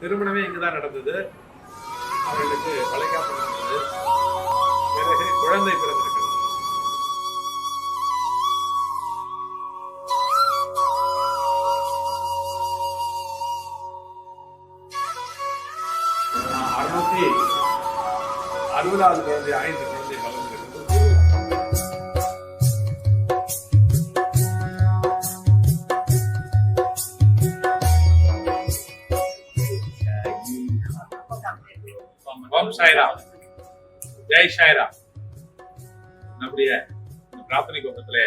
திருமணமே இங்குதான் நடந்தது. அவர்களுக்கு வளைகாப்பு நடந்தது. பிறகு குழந்தை பிறந்திருக்கிறது. அறுநூத்தி அறுபதாவது குழந்தை ஐந்து சாய்ராம் ஜெய் சாய்ராம் நம்முடைய பிரார்த்தனை கூட்டத்திலே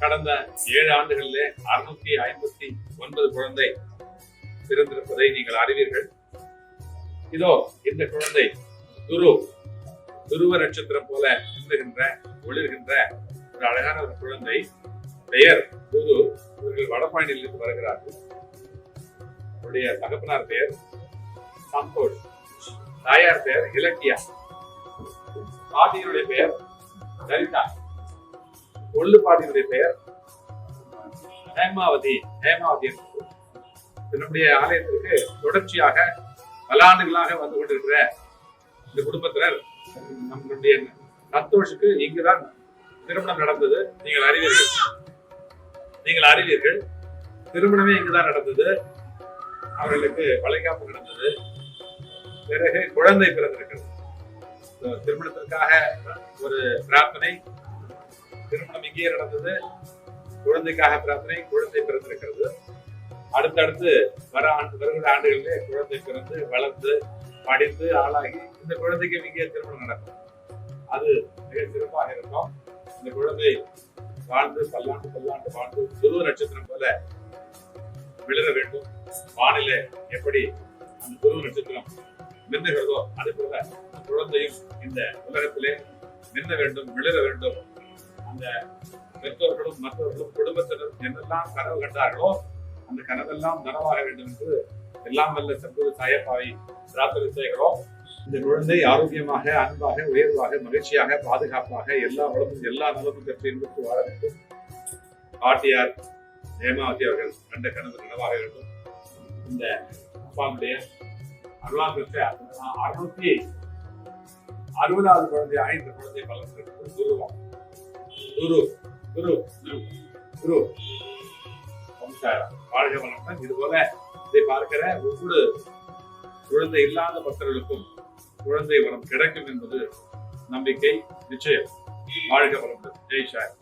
கடந்த ஏழு ஆண்டுகளிலே அறுநூத்தி ஐம்பத்தி ஒன்பது குழந்தை பிறந்திருப்பதை நீங்கள் அறிவீர்கள். இதோ இந்த குழந்தை குரு துருவ நட்சத்திரம் போல மின்னுகின்ற ஒளிர்கின்ற ஒரு அழகான ஒரு குழந்தை. பெயர் குரு இவர்கள் வடபாண்டியிலிருந்து வருகிறார்கள். அவருடைய தகப்பனார் பெயர் சந்தோஷ் தாயார் பெயர் இலக்கியா. பாட்டியினுடைய பெயர் சரிதா கொள்ளு பாட்டியினுடைய பெயர் ஹேமாவதி ஹேமாவதி என்னுடைய ஆலயத்திற்கு தொடர்ச்சியாக பல ஆண்டுகளாக வந்து கொண்டிருக்கிற இந்த குடும்பத்தினர் நம்மளுடைய சந்தோஷுக்கு இங்குதான் திருமணம் நடந்தது. நீங்கள் அறிவீர்கள். நீங்கள் அறிவீர்கள். திருமணமே இங்குதான் நடந்தது. அவர்களுக்கு வளைகாப்பு நடந்தது. பிறகு குழந்தை பிறந்திருக்கிறது. திருமணத்திற்காக ஒரு பிரார்த்தனை திருமணம் இங்கேயே நடந்தது. குழந்தைக்காக பிரார்த்தனை குழந்தை பிறந்திருக்கிறது. அடுத்தடுத்து வர ஆண்டு வருகிற ஆண்டுகளிலே குழந்தை பிறந்து வளர்ந்து படித்து ஆளாகி இந்த குழந்தைக்கு இங்கே திருமணம் நடக்கும். அது மிக சிறப்பாக இருக்கும். இந்த குழந்தை வாழ்ந்து பல்லாண்டு பல்லாண்டு வாழ்ந்து துருவ நட்சத்திரம் போல விழுற வேண்டும். வானிலை எப்படி அந்த துருவ நட்சத்திரம் மின்னுகிறதோ அதே போல இந்த குழந்தையும் இந்த உலகத்திலே மின்ன வேண்டும் விழுற வேண்டும். அந்த பெற்றோர்களும் மற்றவர்களும் குடும்பத்தினரும் என்னெல்லாம் கனவு கண்டார்களோ அந்த கனவெல்லாம் நனவாக வேண்டும் என்று எல்லாம் வல்ல சம்பூர் சாயப்பாவை பிரார்த்தனை செய்கிறோம். இந்த குழந்தை ஆரோக்கியமாக அன்பாக உயர்வாக மகிழ்ச்சியாக பாதுகாப்பாக எல்லா வளமும் எல்லா நலமும் பெற்று இன்புற்று வாழ வேண்டும். பாட்டியார் ஹேமாவதி அவர்கள் கண்ட கனவு நனவாக வேண்டும். இந்த அப்பாவுடைய அருளா அறுநூத்தி அறுபதாவது குழந்தை ஐந்து குழந்தை வளர்ந்திருக்கிறது குருவம் குரு. குரு. குரு. வாழ்க வளர்த்தம் இது போல இதை பார்க்கிற ஒவ்வொரு குழந்தை இல்லாத பக்தர்களுக்கும் குழந்தை வரம் கிடைக்கும் என்பது நம்பிக்கை நிச்சயம். வாழ்க வளமுடன். ஜெய் சாய்.